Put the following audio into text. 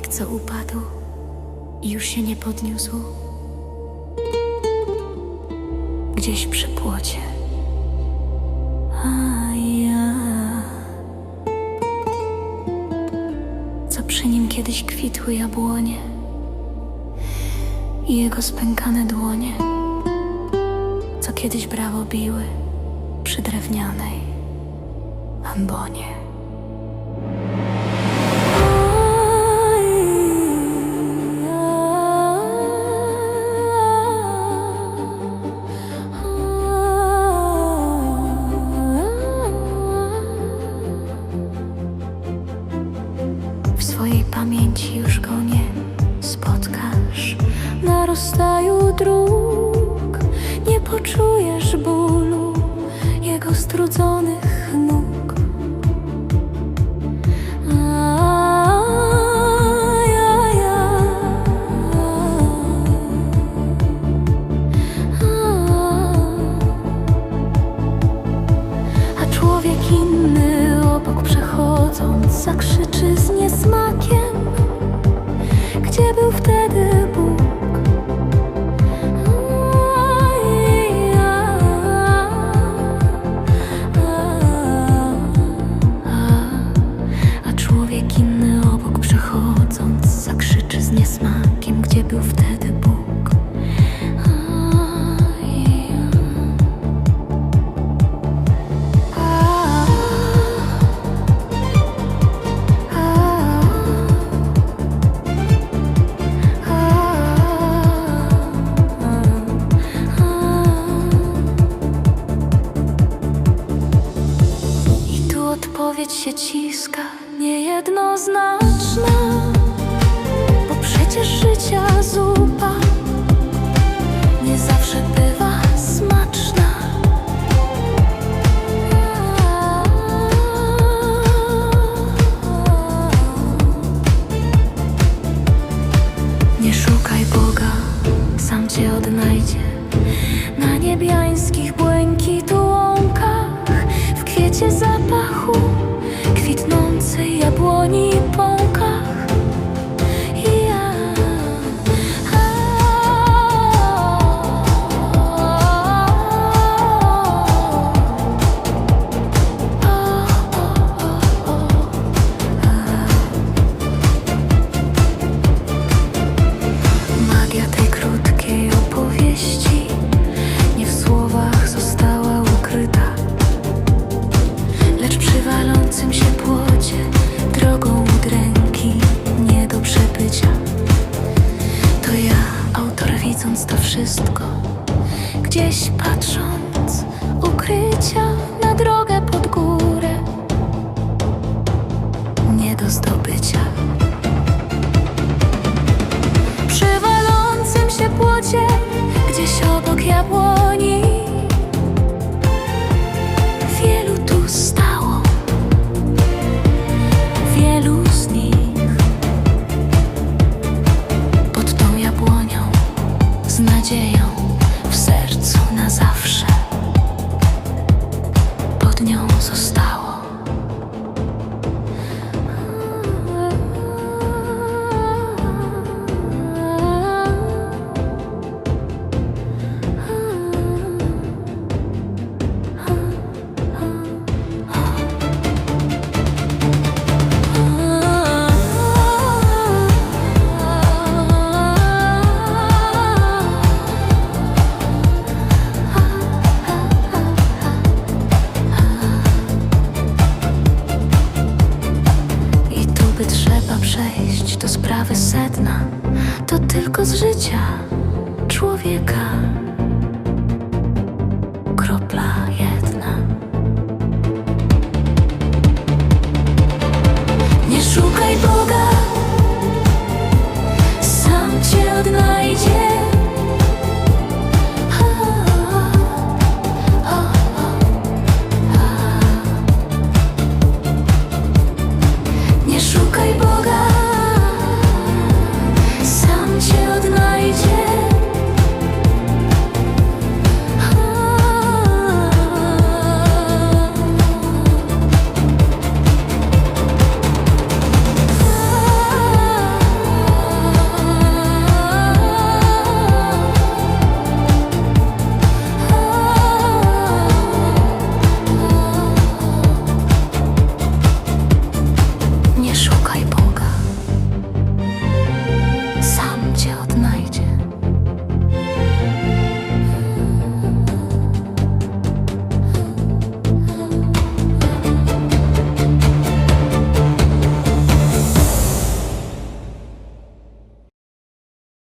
Człowiek, co upadł i już się nie podniósł. Gdzieś przy płocie. A ja. Co przy nim kiedyś kwitły jabłonie i jego spękane dłonie, co kiedyś brawo biły przy drewnianej ambonie. Rozstaju dróg nie poczujesz bólu jego strudzonych nóg. A człowiek inny obok przechodząc zakrzyczy z niesmakiem Bóg? I tu odpowiedź się ciska, niejednoznaczna, przecież życia zupa nie zawsze bywa smaczna. Nie szukaj Boga, sam cię odnajdzie na niebiańskich błękitu łąkach, w kwiecie zapachu, kwitnącej jabłoni gdzieś patrząc, ukrycia na drogę pod górę, nie do zdobycia. Przy walącym się płocie, gdzieś obok jabłoni sprawy sedna, to tylko z życia